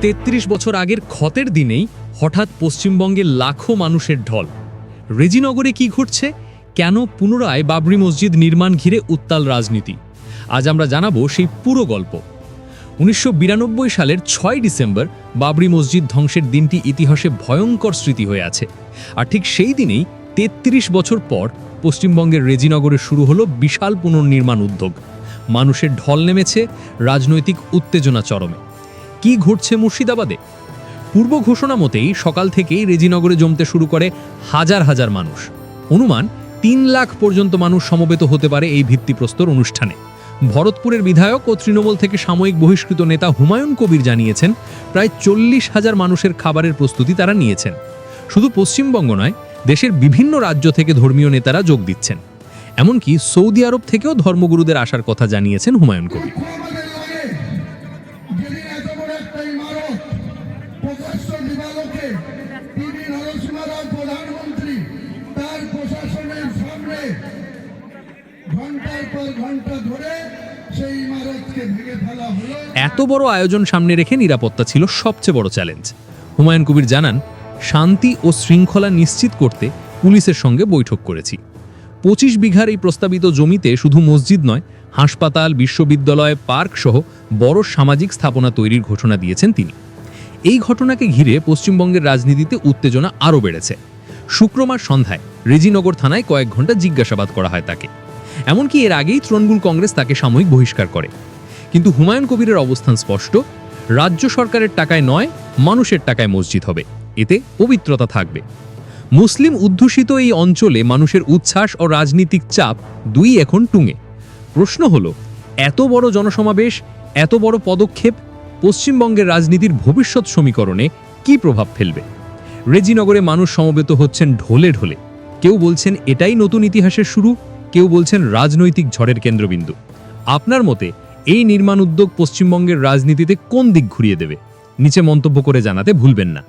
তেত্রিশ বছর আগের ক্ষতের দিনেই হঠাৎ পশ্চিমবঙ্গের লাখো মানুষের ঢল। রেজিনগরে কি ঘটছে? কেন পুনরায় বাবরি মসজিদ নির্মাণ ঘিরে উত্তাল রাজনীতি? আজ আমরা জানাব সেই পুরো গল্প। উনিশশো বিরানব্বই সালের ছয় ডিসেম্বর বাবরি মসজিদ ধ্বংসের দিনটি ইতিহাসে ভয়ঙ্কর স্মৃতি হয়ে আছে। আর ঠিক সেই দিনেই তেত্রিশ বছর পর পশ্চিমবঙ্গের রেজিনগরে শুরু হলো বিশাল পুনর্নির্মাণ উদ্যোগ। মানুষের ঢল নেমেছে, রাজনৈতিক উত্তেজনা চরমে। কি ঘটছে মুর্শিদাবাদে? পূর্ব ঘোষণা মতেই সকাল থেকেই রেজিনগরে জমতে শুরু করে হাজার হাজার মানুষ। অনুমান, তিন লাখ পর্যন্ত মানুষ সমবেত হতে পারে এই ভিত্তিপ্রস্তর অনুষ্ঠানে। ভরতপুরের বিধায়ক ও তৃণমূল থেকে সাময়িক বহিষ্কৃত নেতা হুমায়ুন কবির জানিয়েছেন, প্রায় চল্লিশ হাজার মানুষের খাবারের প্রস্তুতি তারা নিয়েছেন। শুধু পশ্চিমবঙ্গ নয়, দেশের বিভিন্ন রাজ্য থেকে ধর্মীয় নেতারা যোগ দিচ্ছেন। এমনকি সৌদি আরব থেকেও ধর্মগুরুদের আসার কথা জানিয়েছেন হুমায়ুন কবির। প্রকাশ্য রাও প্রধানমন্ত্রী। তার প্রশাসনের সামনে ঘণ্টার পর ঘণ্টা ধরে এত বড় আয়োজন সামনে রেখে নিরাপত্তা ছিল সবচেয়ে বড় চ্যালেঞ্জ। হুমায়ুন কবির জানান, শান্তি ও শৃঙ্খলা নিশ্চিত করতে পুলিশের সঙ্গে বৈঠক করেছি। পঁচিশ বিঘার এই প্রস্তাবিত জমিতে শুধু মসজিদ নয়, হাসপাতাল, বিশ্ববিদ্যালয় পার্ক সহ বড় সামাজিক স্থাপনা তৈরির ঘোষণা দিয়েছেন তিনি। এই ঘটনাকে ঘিরে পশ্চিমবঙ্গের রাজনীতিতে উত্তেজনা আরও বেড়েছে। শুক্রবার সন্ধ্যায় রেজিনগর থানায় কয়েক ঘণ্টা জিজ্ঞাসাবাদ করা হয় তাকে। এমনকি এর আগেই তৃণমূল কংগ্রেস তাকে সাময়িক বহিষ্কার করে। কিন্তু হুমায়ুন কবিরের অবস্থান স্পষ্ট। রাজ্য সরকারের টাকায় নয়, মানুষের টাকায় মসজিদ হবে। এতে পবিত্রতা থাকবে। মুসলিম অধ্যুষিত এই অঞ্চলে মানুষের উচ্ছ্বাস ও রাজনীতিক চাপ দুই এখন টুঙে। প্রশ্ন হলো, এত বড় জনসমাবেশ, এত বড় পদক্ষেপ পশ্চিমবঙ্গের রাজনীতির ভবিষ্যৎ সমীকরণে কি প্রভাব ফেলবে? রেজিনগরে মানুষ সমবেত হচ্ছেন ঢোলে ঢোলে। কেউ বলছেন এটাই নতুন ইতিহাসের শুরু, কেউ বলছেন রাজনৈতিক ঝড়ের কেন্দ্রবিন্দু। আপনার মতে এই নির্মাণ উদ্যোগ পশ্চিমবঙ্গের রাজনীতিতে কোন দিক ঘুরিয়ে দেবে? নিচে মন্তব্য করে জানাতে ভুলবেন না।